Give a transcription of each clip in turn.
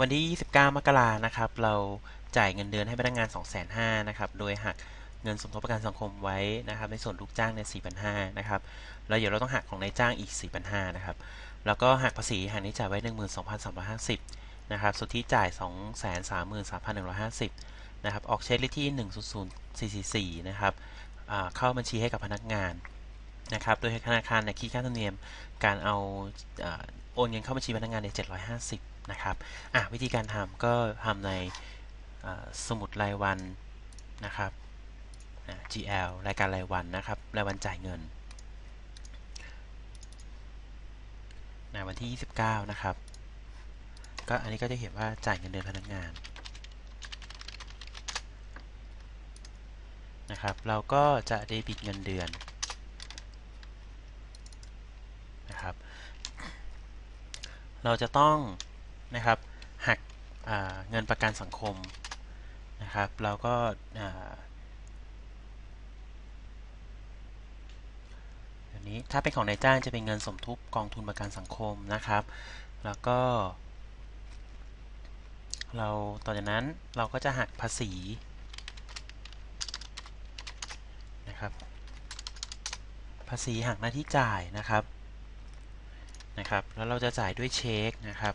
วันที่ 29 มกรานะครับ เราจ่ายเงินเดือนให้พนักงาน 2,500นะครับ โดยหักเงินสมทบประกันสังคมไว้นะครับ ในส่วนลูกจ้างเนี่ย4,500นะครับ แล้วเดี๋ยวเราต้องหักของนายจ้างอีก 4,500นะครับ แล้วก็หักภาษีหักนี้จ่ายไว้ 12,350นะครับ สุทธิจ่าย 233,150นะครับ ออกเช็คเลขที่ 100444นะครับเข้าบัญชีให้กับพนักงานนะครับ โดยธนาคารเนี่ยคิดค่าธรรมเนียมการเอาอ่าโอนเงินเข้าบัญชีพนักงานใน750 นะครับอะวิธีการทำก็ทำในสมุดรายวันนะครับ GL รายการรายวันนะครับรายวันจ่ายเงินในวันที่ 29 นะครับ ก็อันนี้ก็จะเห็นว่าจ่ายเงินเดือนพนักงานนะครับ เราก็จะเดบิตเงินเดือนนะครับ เราจะต้อง นะครับหักเงินประกันสังคมนะครับเราก็อ่าอันนี้ถ้าเป็นของนายจ้างจะเป็นเงินสมทบกองทุนประกันสังคมนะครับ แล้วก็ เราต่อจากนั้นเราก็จะหักภาษีนะครับ ภาษีหักหน้าที่จ่ายนะครับนะครับ แล้วเราจะจ่ายด้วยเช็คนะครับ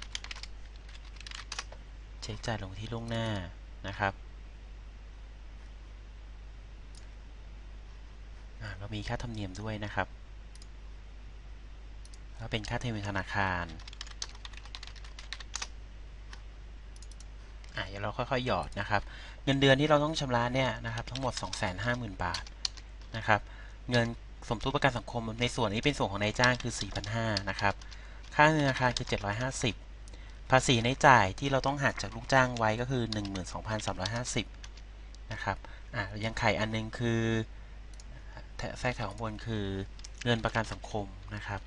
เช็คจ่ายลงที่ล่วงหน้านะครับเรามีค่าธรรมเนียมด้วยนะครับก็เป็นค่าธรรมเนียมธนาคารอะเดี๋ยวเราค่อยๆหยอดนะครับ เงินเดือนที่เราต้องชำระเนี่ยนะครับ ทั้งหมด 250,000 บาทนะครับ เงินสมทบประกันสังคมในส่วนนี้เป็นส่วนของนายจ้างคือ 4,500นะครับ ค่าธนาคารคือ 750 ภาษีในจ่ายที่เราต้องหักจากลูกจ้างไว้ก็คือ 12,350 นะครับ อะยังไขอันนึงคือแถแทรกแถวข้างบนคือเงินประกันสังคมนะครับ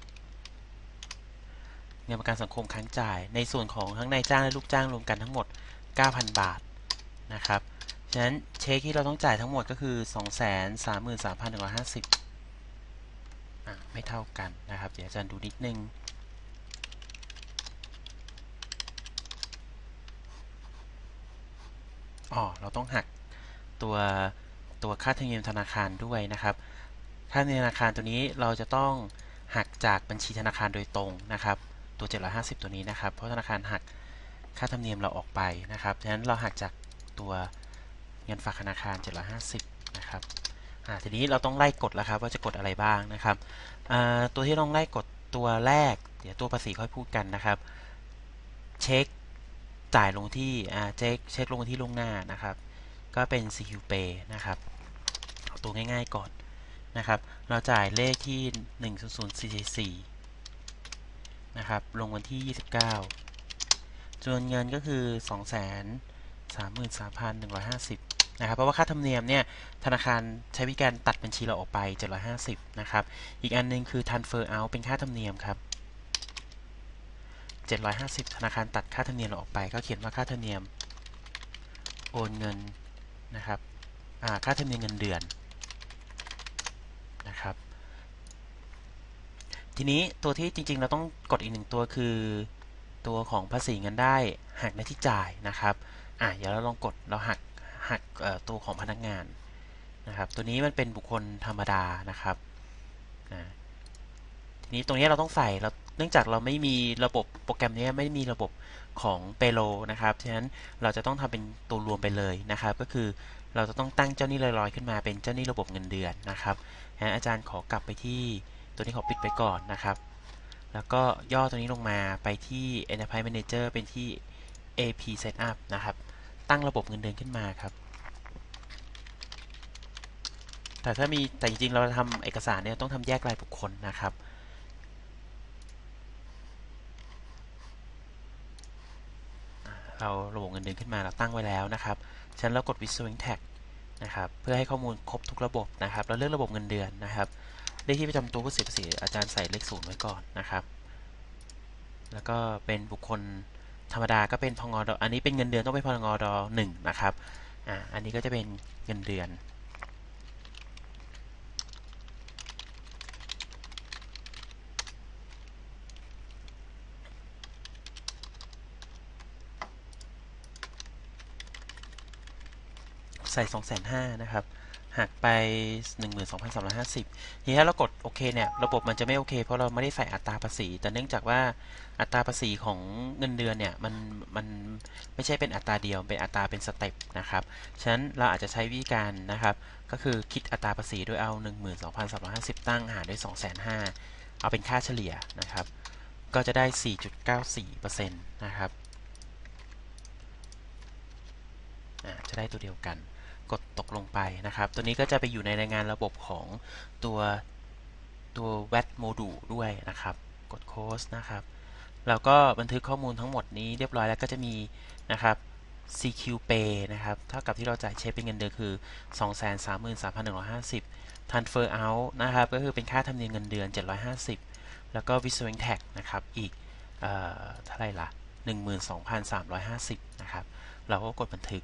เงินประกันสังคมค้างจ่าย ในส่วนของทั้งนายจ้างและลูกจ้างรวมกันทั้งหมด 9,000 บาทนะครับ ฉะนั้นเช็คที่เราต้องจ่ายทั้งหมดก็คือ 233,150อะไม่เท่ากันนะครับ เดี๋ยวอาจารย์ดูนิดนึง อ๋อเราต้องหักตัวตัวค่าธรรมเนียมธนาคารด้วยนะครับค่าธรรมเนียมธนาคารตัวนี้เราจะต้องหักจากบัญชีธนาคารโดยตรงนะครับ ตัว 750 ตัวนี้นะครับ เพราะธนาคารหักค่าธรรมเนียมเราออกไปนะครับฉะนั้นเราหักจากตัวเงินฝากธนาคาร 750 นะครับอ่าทีนี้เราต้องไล่กดแล้วครับว่าจะกดอะไรบ้างนะครับอ่าตัวที่ต้องไล่กดตัวแรก เดี๋ยวตัวภาษีค่อยพูดกันนะครับ เช็ค จ่ายลงที่เช็คเช็คลงที่ล่วงหน้านะครับ ก็เป็น CQ Pay นะครับเอาตัวง่ายๆก่อนนะครับ เราจ่ายเลขที่ 10044นะครับ ลงวันที่ 29จำนวนเงินก็คือ 233,150นะครับเพราะว่าค่าธรรมเนียมเนี่ยธนาคารใช้วิธีการตัดบัญชีเราออกไป 750 นะครับ อีกอันนึงคือ transfer out เป็นค่าธรรมเนียมครับ 750 ธนาคารตัดค่าธรรมเนียมเราออกไป ก็เขียนว่าค่าธรรมเนียม โอนเงินนะครับค่าธรรมเนียมเงินเดือนนะครับ ทีนี้ตัวที่จริง ๆ เราต้องกดอีกหนึ่งตัวคือ ตัวของภาษีเงินได้หักหน้าที่จ่ายนะครับอะเดี๋ยวเราลองกดเราหักหักตัวของพนักงานนะครับ ตัวนี้มันเป็นบุคคลธรรมดานะครับนะทีนี้ตรงนี้เราต้องใส่เรา เนื่องจากเราไม่มีระบบโปรแกรมนี้ไม่มีระบบของเปโลนะครับฉะนั้นเราจะต้องทำเป็นตัวรวมไปเลยนะครับ ก็คือเราจะต้องตั้งเจ้าหนี้ลอยๆ ขึ้นมาเป็นเจ้าหนี้ระบบเงินเดือนนะครับฉะนั้นอาจารย์ขอกลับไปที่ตัวนี้ขอปิดไปก่อนนะครับ แล้วก็ย่อตัวนี้ลงมาไปที่ Enterprise Manager เป็นที่ AP Setup นะครับ ตั้งระบบเงินเดือนขึ้นมาครับแต่ถ้ามีแต่จริงๆ เราทำเอกสารเนี่ยต้องทำแยกรายบุคคลนะครับ เราระบบเงินเดือนขึ้นมาเราตั้งไว้แล้วนะครับฉะนั้นเรากด Visual Tag นะครับเพื่อให้ข้อมูลครบทุกระบบนะครับเราเลือกระบบเงินเดือนนะครับเลขที่ประจำตัวผู้เสียภาษีอาจารย์ใส่เลขศูนย์ไว้ก่อนนะครับ แล้วก็เป็นบุคคลธรรมดาก็เป็นพงอดอันนี้เป็นเงินเดือนต้องเป็นพงอดหนึ่งนะครับอ่าอันนี้ก็จะเป็นเงินเดือน ใส่ 2,500นะครับหักไป 12,350ทีนี้ถ้าเรากดโอเคเนี่ย ระบบมันจะไม่โอเค เพราะเราไม่ได้ใส่อัตราภาษี แต่เนื่องจากว่าอัตราภาษีของเงินเดือนเนี่ย มัน มันไม่ใช่เป็นอัตราเดียว เป็นอัตราเป็นสเต็ปนะครับ ฉะนั้นเราอาจจะใช้วิธีการนะครับ ก็คือคิดอัตราภาษีโดยเอา 12,350 ตั้งหารด้วย 2,500 เอาเป็นค่าเฉลี่ยนะครับ ก็จะได้ 4.94%นะครับ จะได้ตัวเดียวกัน กดตกลงไปนะครับ ตัวนี้ก็จะไปอยู่ในรายงานระบบของตัวตัว VAT module ด้วยนะครับ กด close นะครับ แล้วก็บันทึกข้อมูลทั้งหมดนี้เรียบร้อยแล้วก็จะมีนะครับ CQ Pay นะครับ เท่ากับที่เราจ่ายเช็คเป็นเงินเดือนคือ 233,150 Transfer out นะครับ ก็คือเป็นค่าธรรมเนียมเงินเดือน 750 แล้วก็ Withholding Tax นะครับ อีกเอ่อเท่าไหร่ละ12,350 นะครับ เราก็กดบันทึก